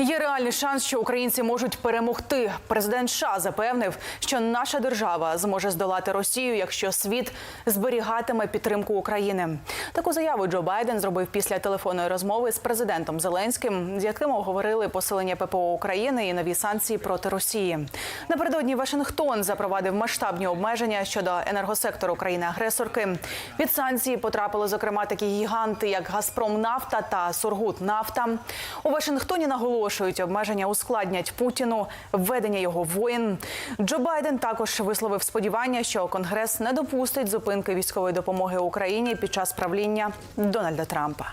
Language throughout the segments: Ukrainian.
Є реальний шанс, що українці можуть перемогти. Президент США запевнив, що наша держава зможе здолати Росію, якщо світ зберігатиме підтримку України. Таку заяву Джо Байден зробив після телефонної розмови з президентом Зеленським, з яким обговорили посилення ППО України і нові санкції проти Росії. Напередодні Вашингтон запровадив масштабні обмеження щодо енергосектору країни-агресорки. Під санкції потрапили зокрема такі гіганти, як Газпром Нафта та Сургут-Нафта. У Вашингтоні наголошують, обмеження ускладнять Путіну введення його воїн. Джо Байден також висловив сподівання, що Конгрес не допустить зупинки військової допомоги Україні під час правління Дональда Трампа.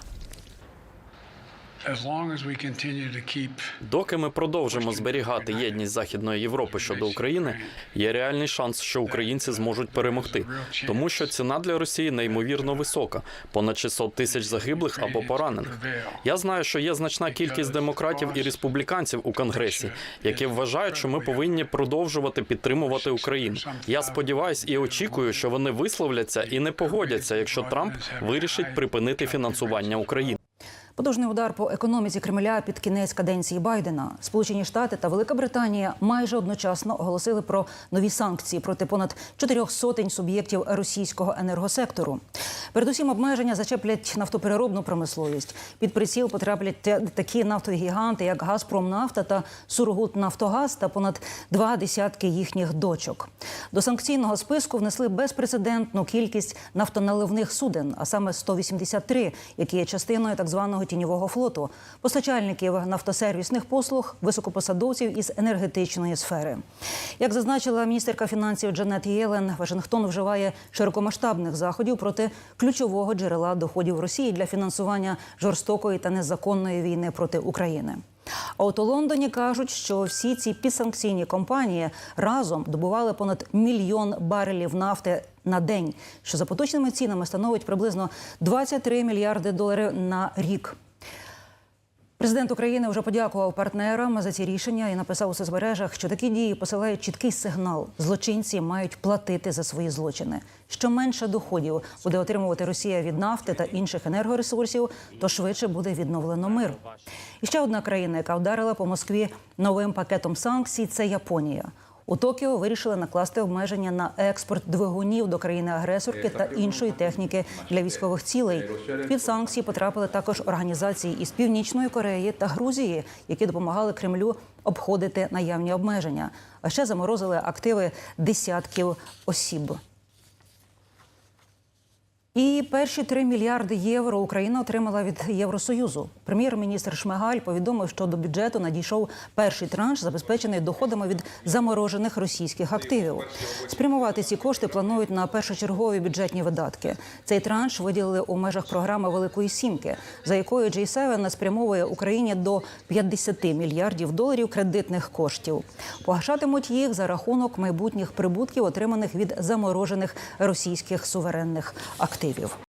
Доки ми продовжимо зберігати єдність Західної Європи щодо України, є реальний шанс, що українці зможуть перемогти, тому що ціна для Росії неймовірно висока понад 600 тисяч загиблих або поранених. Я знаю, що є значна кількість демократів і республіканців у конгресі, які вважають, що ми повинні продовжувати підтримувати Україну. Я сподіваюся і очікую, що вони висловляться і не погодяться, якщо Трамп вирішить припинити фінансування України. Потужний удар по економіці Кремля під кінець каденції Байдена. Сполучені Штати та Велика Британія майже одночасно оголосили про нові санкції проти понад чотирьох сотень суб'єктів російського енергосектору. Передусім, обмеження зачеплять нафтопереробну промисловість. Під приціл потраплять такі нафтові гіганти, як Газпромнафта та Сургутнафтогаз та понад два десятки їхніх дочок. До санкційного списку внесли безпрецедентну кількість нафтоналивних суден, а саме 183, які є частиною так званого тіньового флоту, постачальників нафтосервісних послуг, високопосадовців із енергетичної сфери. Як зазначила міністерка фінансів Джанет Єлен, Вашингтон вживає широкомасштабних заходів проти ключового джерела доходів Росії для фінансування жорстокої та незаконної війни проти України. А от у Лондоні кажуть, що всі ці підсанкційні компанії разом добували понад мільйон барелів нафти на день, що за поточними цінами становить приблизно 23 мільярди доларів на рік. Президент України вже подякував партнерам за ці рішення і написав у соцмережах, що такі дії посилають чіткий сигнал: злочинці мають платити за свої злочини. Що менше доходів буде отримувати Росія від нафти та інших енергоресурсів, то швидше буде відновлено мир. І ще одна країна, яка вдарила по Москві новим пакетом санкцій, це Японія. У Токіо вирішили накласти обмеження на експорт двигунів до країни-агресорки та іншої техніки для військових цілей. Під санкції потрапили також організації із Північної Кореї та Грузії, які допомагали Кремлю обходити наявні обмеження. А ще заморозили активи десятків осіб. І перші 3 мільярди євро Україна отримала від Євросоюзу. Прем'єр-міністр Шмигаль повідомив, що до бюджету надійшов перший транш, забезпечений доходами від заморожених російських активів. Спрямувати ці кошти планують на першочергові бюджетні видатки. Цей транш виділили у межах програми Великої сімки, за якою G7 спрямовує Україні до 50 мільярдів доларів кредитних коштів. Погашатимуть їх за рахунок майбутніх прибутків, отриманих від заморожених російських суверенних активів.